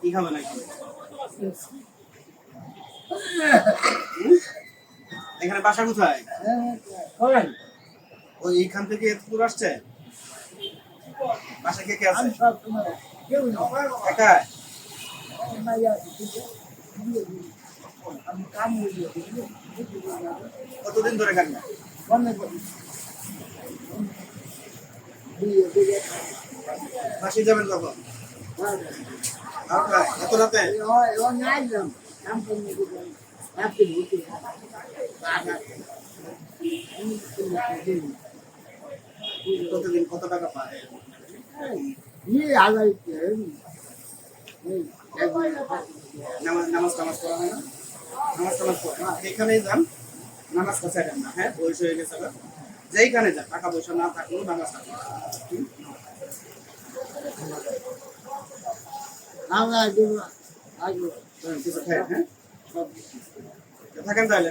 কি খাবে নাকি? এখানে বাসা কোথায়? ওই এইখান থেকে এত দূর আসছে? বাসা কে কে আছে? একা? কতদিন ধরে বিয়ে বাসে যাবেন কখন? বুঝতে কত টাকা নামাজ টামাজ না এখানেই যান নামাজ কাছাইবেন না হ্যাঁ বয়স হয়ে গেছে। যেইখানে যান টাকা পয়সা না থাকলেও নামাজ থাকবে আমরা দেবো আসব কিছু হ্যাঁ। থাকেন তাহলে।